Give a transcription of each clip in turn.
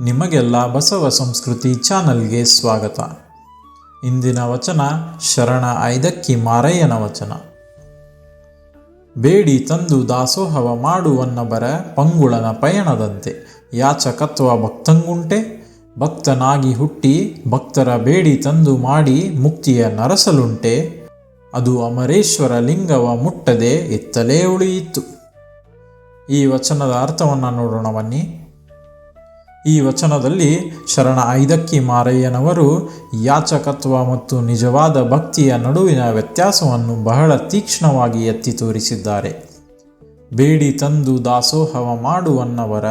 ನಿಮಗೆಲ್ಲ ಬಸವ ಸಂಸ್ಕೃತಿ ಚಾನಲ್ಗೆ ಸ್ವಾಗತ. ಇಂದಿನ ವಚನ ಶರಣ ಐದಕ್ಕಿ ಮಾರಯ್ಯನ ವಚನ. ಬೇಡಿ ತಂದು ದಾಸೋಹವ ಮಾಡುವನ್ನಬರ ಪಂಗುಳನ ಪಯಣದಂತೆ. ಯಾಚಕತ್ವ ಭಕ್ತಂಗುಂಟೆ? ಭಕ್ತನಾಗಿ ಹುಟ್ಟಿ ಭಕ್ತರ ಬೇಡಿ ತಂದು ಮಾಡಿ ಮುಕ್ತಿಯ ನರಸಲುಂಟೆ? ಅದು ಅಮರೇಶ್ವರ ಲಿಂಗವ ಮುಟ್ಟದೆ ಎತ್ತಲೇ ಉಳಿಯಿತು. ಈ ವಚನದ ಅರ್ಥವನ್ನು ನೋಡೋಣ ಬನ್ನಿ. ಈ ವಚನದಲ್ಲಿ ಶರಣ ಐದಕ್ಕಿ ಮಾರಯ್ಯನವರು ಯಾಚಕತ್ವ ಮತ್ತು ನಿಜವಾದ ಭಕ್ತಿಯ ನಡುವಿನ ವ್ಯತ್ಯಾಸವನ್ನು ಬಹಳ ತೀಕ್ಷ್ಣವಾಗಿ ಎತ್ತಿ ತೋರಿಸಿದ್ದಾರೆ. ಬೇಡಿ ತಂದು ದಾಸೋಹವ ಮಾಡುವನ್ನವರ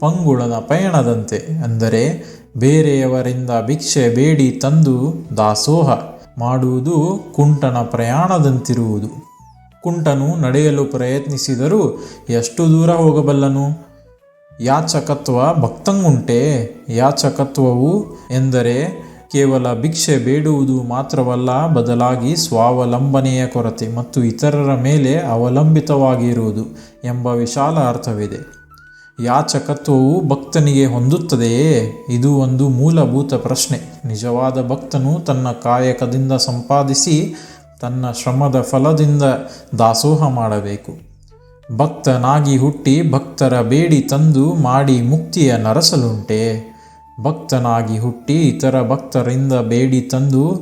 ಪಂಗುಳದ ಪಯಣದಂತೆ ಅಂದರೆ ಬೇರೆಯವರಿಂದ ಭಿಕ್ಷೆ ಬೇಡಿ ತಂದು ದಾಸೋಹ ಮಾಡುವುದು ಕುಂಟನ ಪ್ರಯಾಣದಂತಿರುವುದು. ಕುಂಟನು ನಡೆಯಲು ಪ್ರಯತ್ನಿಸಿದರೂ ಎಷ್ಟು ದೂರ ಹೋಗಬಲ್ಲನು? ಯಾಚಕತ್ವ ಭಕ್ತಂಗುಂಟೆ ಯಾಚಕತ್ವವು ಎಂದರೆ ಕೇವಲ ಭಿಕ್ಷೆ ಬೇಡುವುದು ಮಾತ್ರವಲ್ಲ, ಬದಲಾಗಿ ಸ್ವಾವಲಂಬನೆಯ ಕೊರತೆ ಮತ್ತು ಇತರರ ಮೇಲೆ ಅವಲಂಬಿತವಾಗಿರುವುದು ಎಂಬ ವಿಶಾಲ ಅರ್ಥವಿದೆ. ಯಾಚಕತ್ವವು ಭಕ್ತನಿಗೆ ಹೊಂದುತ್ತದೆಯೇ? ಇದು ಒಂದು ಮೂಲಭೂತ ಪ್ರಶ್ನೆ. ನಿಜವಾದ ಭಕ್ತನು ತನ್ನ ಕಾಯಕದಿಂದ ಸಂಪಾದಿಸಿ ತನ್ನ ಶ್ರಮದ ಫಲದಿಂದ ದಾಸೋಹ ಮಾಡಬೇಕು. ಭಕ್ತನಾಗಿ ಹುಟ್ಟಿ ಭಕ್ತರ ಬೇಡಿ ತಂದು ಮಾಡಿ ಮುಕ್ತಿಯ ನರಸಲುಂಟೆ. ಭಕ್ತನಾಗಿ ಹುಟ್ಟಿ ಇತರ ಭಕ್ತರಿಂದ ಬೇಡಿ ತಂದು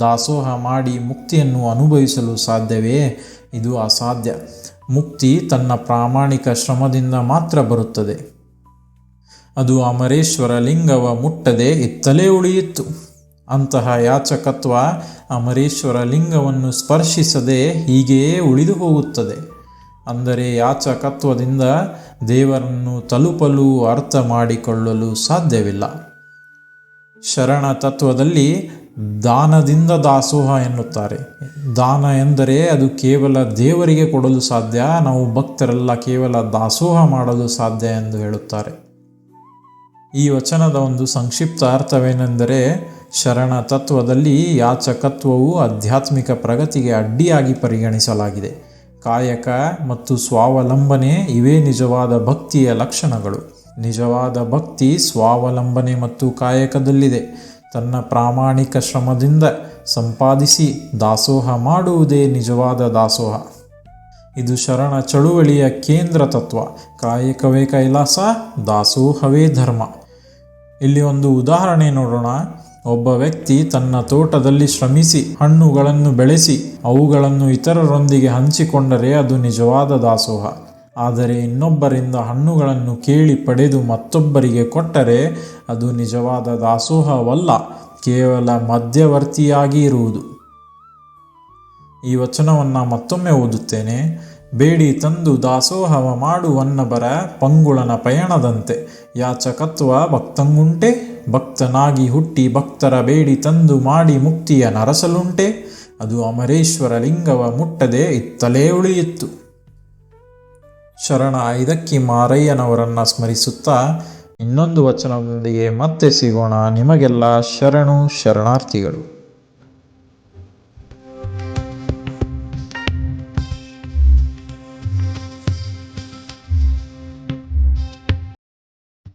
ದಾಸೋಹ ಮಾಡಿ ಮುಕ್ತಿಯನ್ನು ಅನುಭವಿಸಲು ಸಾಧ್ಯವೇ? ಇದು ಅಸಾಧ್ಯ. ಮುಕ್ತಿ ತನ್ನ ಪ್ರಾಮಾಣಿಕ ಶ್ರಮದಿಂದ ಮಾತ್ರ ಬರುತ್ತದೆ. ಅದು ಅಮರೇಶ್ವರ ಲಿಂಗವ ಮುಟ್ಟದೆ ಇತ್ತಲೇ ಉಳಿಯಿತು. ಅಂತಹ ಯಾಚಕತ್ವ ಅಮರೇಶ್ವರ ಲಿಂಗವನ್ನು ಸ್ಪರ್ಶಿಸದೆ ಹೀಗೆಯೇ ಉಳಿದು ಹೋಗುತ್ತದೆ. ಅಂದರೆ ಯಾಚಕತ್ವದಿಂದ ದೇವರನ್ನು ತಲುಪಲು ಅರ್ಥ ಮಾಡಿಕೊಳ್ಳಲು ಸಾಧ್ಯವಿಲ್ಲ. ಶರಣ ತತ್ವದಲ್ಲಿ ದಾನದಿಂದ ದಾಸೋಹ ಎನ್ನುತ್ತಾರೆ. ದಾನ ಎಂದರೆ ಅದು ಕೇವಲ ದೇವರಿಗೆ ಕೊಡಲು ಸಾಧ್ಯ, ನಾವು ಭಕ್ತರೆಲ್ಲ ಕೇವಲ ದಾಸೋಹ ಮಾಡಲು ಸಾಧ್ಯ ಎಂದು ಹೇಳುತ್ತಾರೆ. ಈ ವಚನದ ಒಂದು ಸಂಕ್ಷಿಪ್ತ ಅರ್ಥವೇನೆಂದರೆ, ಶರಣ ತತ್ವದಲ್ಲಿ ಯಾಚಕತ್ವವು ಆಧ್ಯಾತ್ಮಿಕ ಪ್ರಗತಿಗೆ ಅಡ್ಡಿಯಾಗಿ ಪರಿಗಣಿಸಲಾಗಿದೆ. ಕಾಯಕ ಮತ್ತು ಸ್ವಾವಲಂಬನೆ ಇವೇ ನಿಜವಾದ ಭಕ್ತಿಯ ಲಕ್ಷಣಗಳು. ನಿಜವಾದ ಭಕ್ತಿ ಸ್ವಾವಲಂಬನೆ ಮತ್ತು ಕಾಯಕದಲ್ಲಿದೆ. ತನ್ನ ಪ್ರಾಮಾಣಿಕ ಶ್ರಮದಿಂದ ಸಂಪಾದಿಸಿ ದಾಸೋಹ ಮಾಡುವುದೇ ನಿಜವಾದ ದಾಸೋಹ. ಇದು ಶರಣ ಚಳುವಳಿಯ ಕೇಂದ್ರ ತತ್ವ. ಕಾಯಕವೇ ಕೈಲಾಸ, ದಾಸೋಹವೇ ಧರ್ಮ. ಇಲ್ಲಿ ಒಂದು ಉದಾಹರಣೆ ನೋಡೋಣ. ಒಬ್ಬ ವ್ಯಕ್ತಿ ತನ್ನ ತೋಟದಲ್ಲಿ ಶ್ರಮಿಸಿ ಹಣ್ಣುಗಳನ್ನು ಬೆಳೆಸಿ ಅವುಗಳನ್ನು ಇತರರೊಂದಿಗೆ ಹಂಚಿಕೊಂಡರೆ ಅದು ನಿಜವಾದ ದಾಸೋಹ. ಆದರೆ ಇನ್ನೊಬ್ಬರಿಂದ ಹಣ್ಣುಗಳನ್ನು ಕೇಳಿ ಪಡೆದು ಮತ್ತೊಬ್ಬರಿಗೆ ಕೊಟ್ಟರೆ ಅದು ನಿಜವಾದ ದಾಸೋಹವಲ್ಲ, ಕೇವಲ ಮಧ್ಯವರ್ತಿಯಾಗಿ ಇರುವುದು. ಈ ವಚನವನ್ನು ಮತ್ತೊಮ್ಮೆ ಓದುತ್ತೇನೆ. ಬೇಡಿ ತಂದು ದಾಸೋಹವ ಮಾಡುವನ್ನಬರ ಪಂಗುಳನ ಪಯಣದಂತೆ. ಯಾಚಕತ್ವ ಭಕ್ತಂಗುಂಟೆ, ಭಕ್ತನಾಗಿ ಹುಟ್ಟಿ ಭಕ್ತರ ಬೇಡಿ ತಂದು ಮಾಡಿ ಮುಕ್ತಿಯ ನರಸಲುಂಟೆ. ಅದು ಅಮರೇಶ್ವರ ಲಿಂಗವ ಮುಟ್ಟದೆ ಇತ್ತಲೇ ಉಳಿಯಿತು ಶರಣ ಐದಕ್ಕಿ ಮಾರಯ್ಯನವರನ್ನ ಸ್ಮರಿಸುತ್ತಾ, ಇನ್ನೊಂದು ವಚನದೊಂದಿಗೆ ಮತ್ತೆ ಸಿಗೋಣ ನಿಮಗೆಲ್ಲ ಶರಣು ಶರಣಾರ್ಥಿಗಳು.